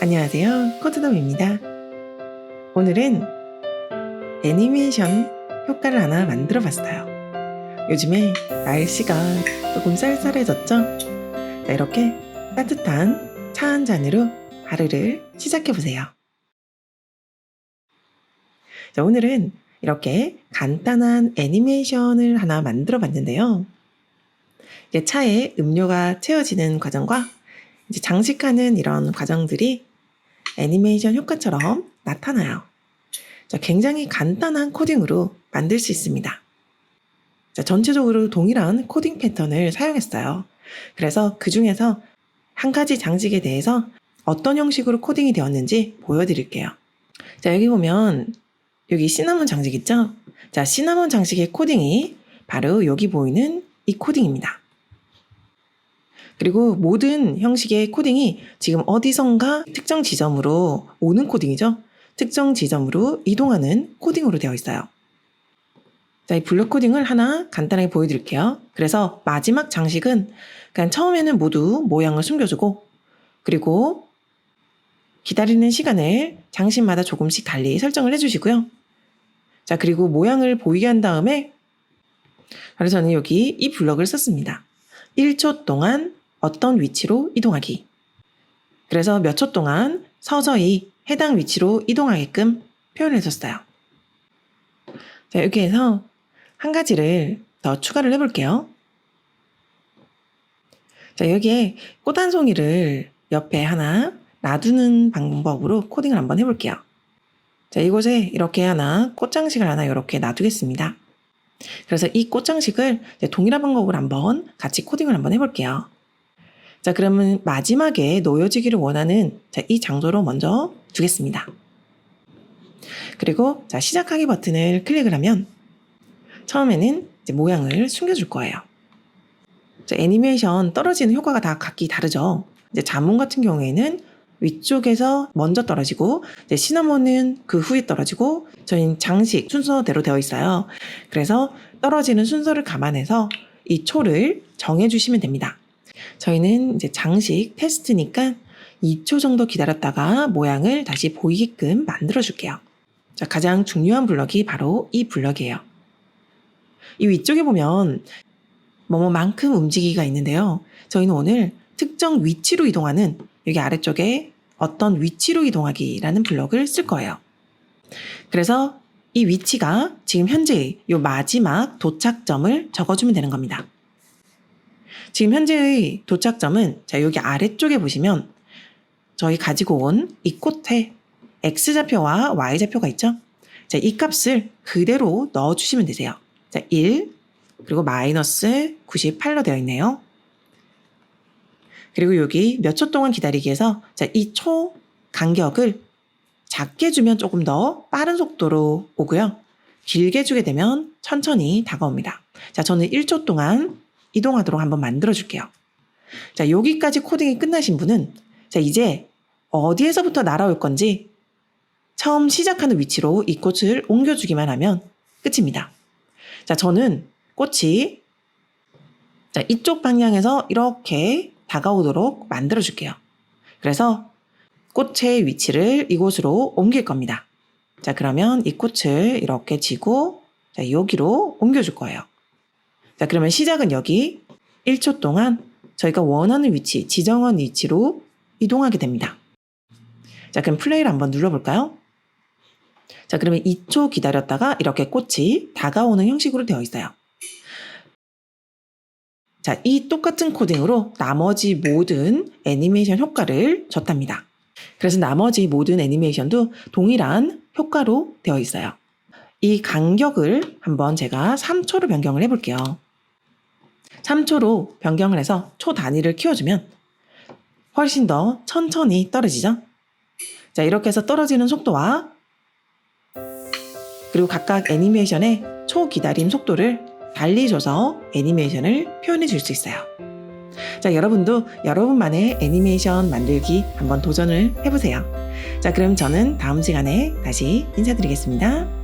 안녕하세요. 코드덤입니다. 오늘은 애니메이션 효과를 하나 만들어 봤어요. 요즘에 날씨가 조금 쌀쌀해졌죠? 자, 이렇게 따뜻한 차 한 잔으로 하루를 시작해 보세요. 자, 오늘은 이렇게 간단한 애니메이션을 하나 만들어 봤는데요. 이제 차에 음료가 채워지는 과정과 이제 장식하는 이런 과정들이 애니메이션 효과처럼 나타나요. 자, 굉장히 간단한 코딩으로 만들 수 있습니다. 자, 전체적으로 동일한 코딩 패턴을 사용했어요. 그래서 그 중에서 한 가지 장식에 대해서 어떤 형식으로 코딩이 되었는지 보여드릴게요. 자, 여기 보면 여기 시나몬 장식 있죠? 자, 시나몬 장식의 코딩이 바로 여기 보이는 이 코딩입니다. 그리고 모든 형식의 코딩이 지금 어디선가 특정 지점으로 오는 코딩이죠. 특정 지점으로 이동하는 코딩으로 되어 있어요. 자, 이 블록 코딩을 하나 간단하게 보여드릴게요. 그래서 마지막 장식은 그냥 처음에는 모두 모양을 숨겨주고 그리고 기다리는 시간을 장식마다 조금씩 달리 설정을 해주시고요. 자, 그리고 모양을 보이게 한 다음에 바로 저는 여기 이 블럭을 썼습니다. 1초 동안 어떤 위치로 이동하기. 그래서 몇 초 동안 서서히 해당 위치로 이동하게끔 표현을 해줬어요. 자, 해서 한 가지를 더 추가를 해볼게요. 자, 여기에 꽃 한 송이를 옆에 하나 놔두는 방법으로 코딩을 한번 해볼게요. 자, 이곳에 이렇게 하나 꽃장식을 하나 이렇게 놔두겠습니다. 그래서 이 꽃장식을 동일한 방법으로 한번 같이 코딩을 한번 해볼게요. 자, 그러면 마지막에 놓여지기를 원하는 자, 이 장소로 먼저 두겠습니다. 그리고 자, 시작하기 버튼을 클릭을 하면 처음에는 모양을 숨겨줄 거예요. 자, 애니메이션 떨어지는 효과가 다 각기 다르죠. 이제 자문 같은 경우에는 위쪽에서 먼저 떨어지고 이제 시나몬은 그 후에 떨어지고 저희는 장식 순서대로 되어 있어요. 그래서 떨어지는 순서를 감안해서 이 초를 정해 주시면 됩니다. 저희는 이제 장식 테스트니까 2초 정도 기다렸다가 모양을 다시 보이게끔 만들어 줄게요. 자, 가장 중요한 블럭이 바로 이 블럭이에요. 이 위쪽에 보면 뭐뭐만큼 움직이기가 있는데요. 저희는 오늘 특정 위치로 이동하는 여기 아래쪽에 어떤 위치로 이동하기라는 블럭을 쓸 거예요. 그래서 이 위치가 지금 현재의 이 마지막 도착점을 적어주면 되는 겁니다. 지금 현재의 도착점은 자 여기 아래쪽에 보시면 저희 가지고 온 이 꽃에 x좌표와 y좌표가 있죠. 자, 이 값을 그대로 넣어주시면 되세요. 자, 1 그리고 마이너스 98로 되어 있네요. 그리고 여기 몇 초 동안 기다리기 위해서 자, 이 초 간격을 작게 주면 조금 더 빠른 속도로 오고요. 길게 주게 되면 천천히 다가옵니다. 자, 저는 1초 동안 이동하도록 한번 만들어 줄게요. 자, 여기까지 코딩이 끝나신 분은 자, 이제 어디에서부터 날아올 건지 처음 시작하는 위치로 이 꽃을 옮겨주기만 하면 끝입니다. 자, 저는 꽃이 자, 이쪽 방향에서 이렇게 다가오도록 만들어 줄게요. 그래서 꽃의 위치를 이곳으로 옮길 겁니다. 자, 그러면 이 꽃을 이렇게 쥐고 자, 여기로 옮겨줄 거예요. 자, 그러면 시작은 여기 1초 동안 저희가 원하는 위치, 지정한 위치로 이동하게 됩니다. 자, 그럼 플레이를 한번 눌러볼까요? 자, 그러면 2초 기다렸다가 이렇게 꽃이 다가오는 형식으로 되어 있어요. 자, 이 똑같은 코딩으로 나머지 모든 애니메이션 효과를 줬답니다. 그래서 나머지 모든 애니메이션도 동일한 효과로 되어 있어요. 이 간격을 한번 제가 3초로 변경을 해볼게요. 3초로 변경을 해서 초 단위를 키워주면 훨씬 더 천천히 떨어지죠. 자, 이렇게 해서 떨어지는 속도와 그리고 각각 애니메이션의 초 기다림 속도를 달리 줘서 애니메이션을 표현해 줄 수 있어요. 자, 여러분도 여러분만의 애니메이션 만들기 한번 도전을 해보세요. 자, 그럼 저는 다음 시간에 다시 인사드리겠습니다.